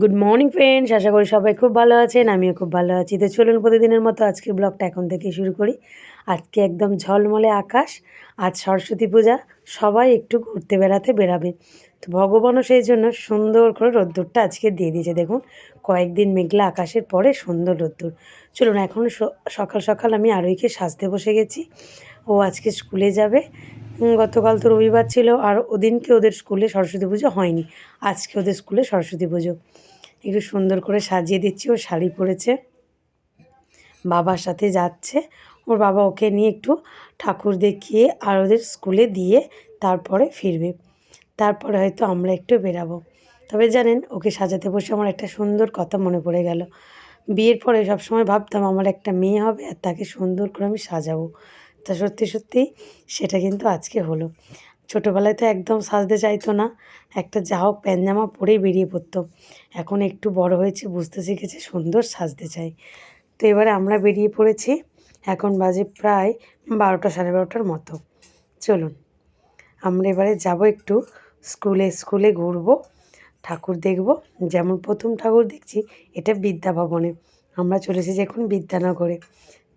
Good morning friends আশা করি সবাই খুব ভালো আছেন, আমিও খুব ভালো আছি। তো চলুন প্রতিদিনের মতো আজকের ব্লগটা এখন থেকে শুরু করি। আজকে একদম ঝলমলে আকাশ, আজ সরস্বতী পূজা, সবাই একটু ঘুরতে বেড়াতে বেরাবে। তো ভগবানও সেই জন্য সুন্দর করে রোদ্দুরটা আজকে দিয়ে দিয়েছে। দেখুন, কয়েকদিন মেঘলা আকাশের পরে সুন্দর রোদ্দুর। চলুন এখন সকাল সকাল আমি আরোইকে সাজতে বসে গেছি। ও আজকে স্কুলে যাবে। গতকাল তো রবিবার ছিল আর ওদিনকে ওদের স্কুলে সরস্বতী পুজো হয়নি। আজকে ওদের স্কুলে সরস্বতী পুজো। একটু সুন্দর করে সাজিয়ে দিচ্ছি ও শাড়ি পরেছে। বাবার সাথে যাচ্ছে। ওর বাবা ওকে নিয়ে একটু ঠাকুর দেখিয়ে আর ওদের স্কুলে দিয়ে তারপরে ফিরবে। তারপরে হয়তো আমরা একটু বেরাবো। তবে জানেন, ওকে সাজাতে বসে আমার একটা সুন্দর কথা মনে পড়ে গেল। বিয়ের পরে সবসময় ভাবতাম আমার একটা মেয়ে হবে আর তাকে সুন্দর করে আমি সাজাবো। তা সত্যি সত্যি সেটা কিন্তু আজকে হলো। ছোটোবেলায় তো একদম সাজতে চাইতো না। একটা যা হোক প্যানজামা পরেই বেরিয়ে পড়তো। এখন একটু বড় হয়েছে, বুঝতে শিখেছে, সুন্দর সাজতে চাই। তো এবারে আমরা বেরিয়ে পড়েছি। এখন বাজে প্রায় বারোটা, সাড়ে বারোটার মতো। চলুন, আমরা এবারে যাব একটু স্কুলে স্কুলে ঘুরবো, ঠাকুর দেখব। যেমন প্রথম ঠাকুর দেখছি, এটা বিদ্যাভবনে। আমরা চলেছি এখন বিদ্যানগরে।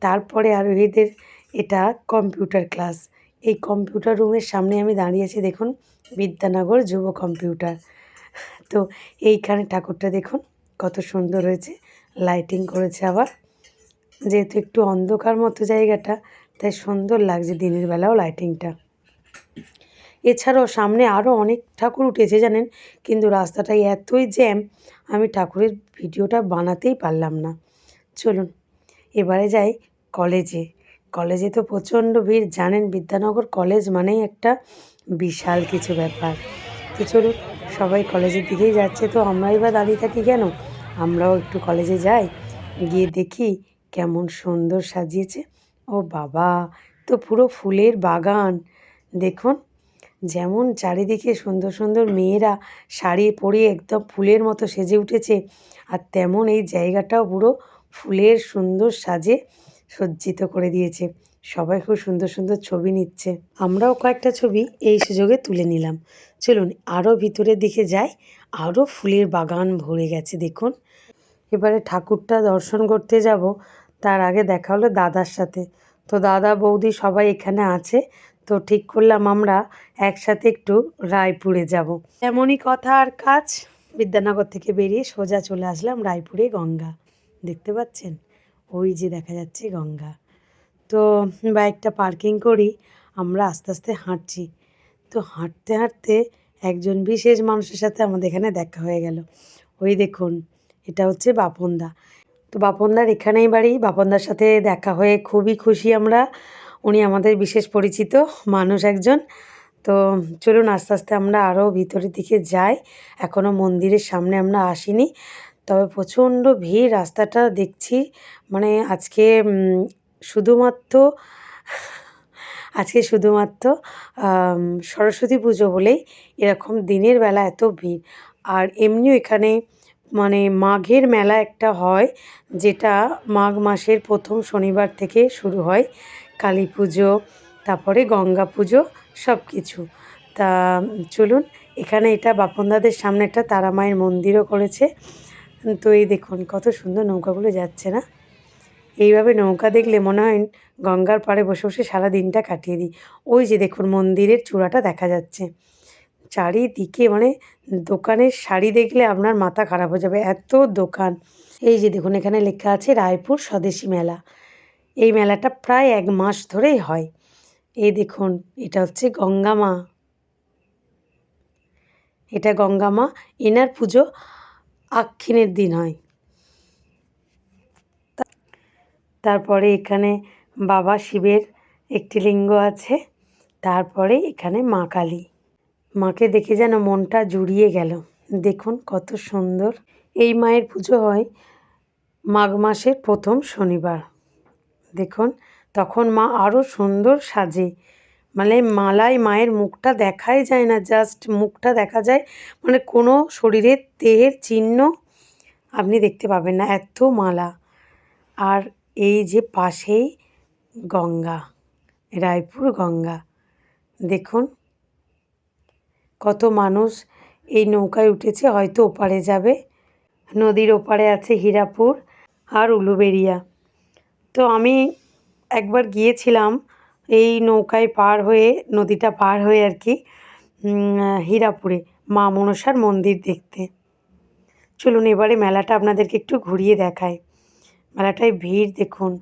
তারপরে আর এদের এটা কম্পিউটার ক্লাস। এই কম্পিউটার রুমের সামনে আমি দাঁড়িয়েছি দেখুন, বিদ্যানগর যুব কম্পিউটার। তো এইখানে ঠাকুরটা দেখুন, কত সুন্দর হয়েছে, লাইটিং করেছে আবার। যেহেতু একটু অন্ধকার মতো জায়গাটা, তাই সুন্দর লাগছে দিনের বেলাও লাইটিংটা। এছাড়াও সামনে আরও অনেক ঠাকুর উঠেছে জানেন, কিন্তু রাস্তাটায় এতই জ্যাম, আমি ঠাকুরের ভিডিওটা বানাতেই পারলাম না। চলুন, এবারে যাই কলেজে। কলেজে তো প্রচণ্ড ভিড়। জানেন, বিদ্যানগর কলেজ মানেই একটা বিশাল কিছু ব্যাপার। তো চলুন, সবাই কলেজের দিকেই যাচ্ছে। তো আমরাই বা দাঁড়িয়ে থাকি কেন? আমরাও একটু কলেজে যাই, গিয়ে দেখি কেমন সুন্দর সাজিয়েছে। ও বাবা, তো পুরো ফুলের বাগান। দেখুন, যেমন চারিদিকে সুন্দর সুন্দর মেয়েরা শাড়ি পরে একদম ফুলের মতো সেজে উঠেছে। আর তেমন এই জায়গাটাও পুরো ফুলের সুন্দর সাজে। সজ্জিত করে দিয়েছে। সবাই খুব সুন্দর সুন্দর ছবি নিচ্ছে। আমরাও কয়েকটা ছবি এই সুযোগে তুলে নিলাম। চলুন আরও ভিতরের দিকে যাই। আরও ফুলের বাগান ভরে গেছে, দেখুন। এবারে ঠাকুরটা দর্শন করতে যাব। তার আগে দেখা হলো দাদার সাথে। তো দাদা, বৌদি সবাই এখানে আছে। তো ঠিক করলাম আমরা একসাথে একটু রায়পুরে যাব। এমনই কথা আর কাজ। বিদ্যানগর থেকে বেরিয়ে সোজা চলে আসলাম রায়পুরে গঙ্গা। দেখতে পাচ্ছেন? ওই যে দেখা যাচ্ছে গঙ্গা। তো বাইকটা পার্কিং করি, আমরা আস্তে আস্তে হাঁটছি। তো হাঁটতে হাঁটতে একজন বিশেষ মানুষের সাথে আমাদের এখানে দেখা হয়ে গেল। ওই দেখুন, এটা হচ্ছে বাপনদা। তো বাপনদার এখানেই বাড়ি, বাপনদার সাথে দেখা হয়ে খুবই খুশি আমরা। উনি আমাদের বিশেষ পরিচিত মানুষ একজন। তো চলুন আস্তে আস্তে আমরা আরও ভিতরের দিকে যাই। এখনও মন্দিরের সামনে আমরা আসিনি। তবে প্রচণ্ড ভিড় রাস্তাটা দেখছি। মানে আজকে শুধুমাত্র আজকে শুধুমাত্র সরস্বতী পুজো বলেই এরকম দিনের বেলা এত ভিড়। আর এমনিও এখানে মানে মাঘের মেলা একটা হয়, যেটা মাঘ মাসের প্রথম শনিবার থেকে শুরু হয়। কালী পুজো, তারপরে গঙ্গা পুজো, সব কিছু। তা, চলুন, এখানে এটা বাপনদাদের সামনে একটা তারা মায়ের মন্দিরও করেছে। তো এই দেখুন, কত সুন্দর নৌকাগুলো যাচ্ছে না? এইভাবে নৌকা দেখলে মনে হয় গঙ্গার পাড়ে বসে বসে সারা দিনটা কাটিয়ে দিই। ওই যে দেখুন, মন্দিরের চূড়াটা দেখা যাচ্ছে। চারিদিকে মানে দোকানের শাড়ি দেখলে আপনার মাথা খারাপ হয়ে যাবে, এত দোকান। এই যে দেখুন, এখানে লেখা আছে রায়পুর স্বদেশী মেলা। এই মেলাটা প্রায় এক মাস ধরেই হয়। এই দেখুন, এটা হচ্ছে গঙ্গামা এটা গঙ্গামা এনার পুজো আক্ষিনের দিন হয়। তারপরে এখানে বাবা শিবের একটি লিঙ্গ আছে। তারপরে এখানে মা কালী। মাকে দেখে যেন মনটা জুড়িয়ে গেল। দেখুন কত সুন্দর। এই মায়ের পুজো হয় মাঘ মাসের প্রথম শনিবার। দেখুন, তখন মা আরও সুন্দর সাজে। মানে মালায় মায়ের মুখটা দেখাই যায় না জাস্ট মুখটা দেখা যায়। মানে কোনো শরীরের দেহের চিহ্ন আপনি দেখতে পাবেন না, এত মালা। আর এই যে পাশেই গঙ্গা, রায়পুর গঙ্গা, দেখুন কত মানুষ এই নৌকায় উঠেছে, হয়তো ওপারে যাবে। নদীর ওপারে আছে হীরাপুর আর উলুবেরিয়া। তো আমি একবার গিয়েছিলাম এই নৌকায় পার হয়ে, নদীটা পার হয়ে আর কি হীরাপুরে মা মনসার মন্দির দেখতে। চলুন এবারে মেলাটা আপনাদেরকে একটু ঘুরিয়ে দেখায় মেলাটায় ভিড় দেখুন।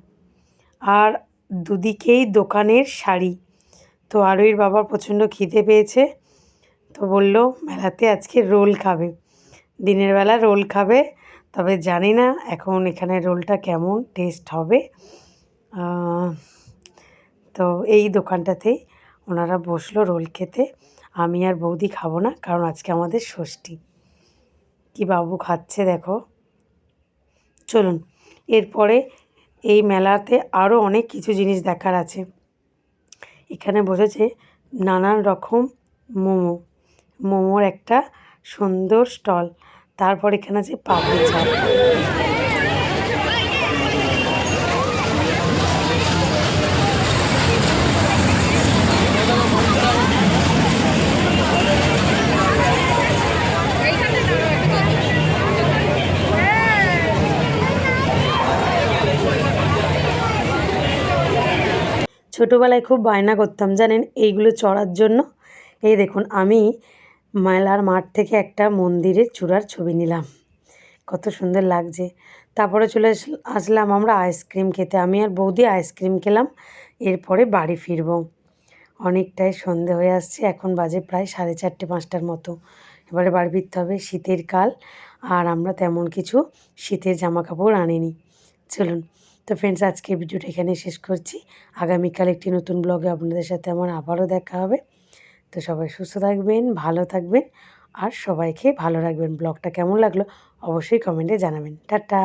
আর দুদিকেই দোকানের শাড়ি। তো আরোইর বাবার প্রচণ্ড খিদে পেয়েছে, তো বলল, মেলাতে আজকে রোল খাবে। দিনের বেলা রোল খাবে, তবে জানি না এখন এখানে রোলটা কেমন, টেস্ট হবে। তো এই দোকানটাতেই ওনারা বসল রোল খেতে। আমি আর বৌদি খাব না, কারণ আজকে আমাদের ষষ্ঠী। কি বাবু খাচ্ছে দেখো। চলুন, এরপরে এই মেলাতে আরও অনেক কিছু জিনিস দেখার আছে। এখানে বসেছে নানান রকম মোমো। মোমোর একটা সুন্দর স্টল। তারপর এখানে আছে পাপড়ি চাট। ছোটোবেলায় খুব বায়না করতাম, জানেন? এইগুলো চড়ার জন্য। এই দেখুন, আমি মেলার মাঠ থেকে একটা মন্দিরের চূড়ার ছবি নিলাম। কত সুন্দর লাগছে। তারপরে চলে আস- আসলাম আমরা আইসক্রিম খেতে। আমি আর বৌদি আইসক্রিম খেলাম, এরপরে বাড়ি ফিরবো। অনেকটাই সন্ধে হয়ে আসছে, এখন বাজে প্রায় সাড়ে চারটে, পাঁচটার মতো। এবারে বাড়ি ফিরতে হবে শীতের কাল, আর আমরা তেমন কিছু শীতের জামা কাপড় আনিনি। চলুন তো ফ্রেন্ডস আজকে ভিডিওটা এখানে শেষ করছি। আগামীকাল একটি নতুন ব্লগে আপনাদের সাথে আমার আবারও দেখা হবে। তো সবাই সুস্থ থাকবেন, ভালো থাকবেন আর সবাইকে ভালো রাখবেন। ব্লগটা কেমন লাগল অবশ্যই কমেন্টে জানাবেন। টাটা!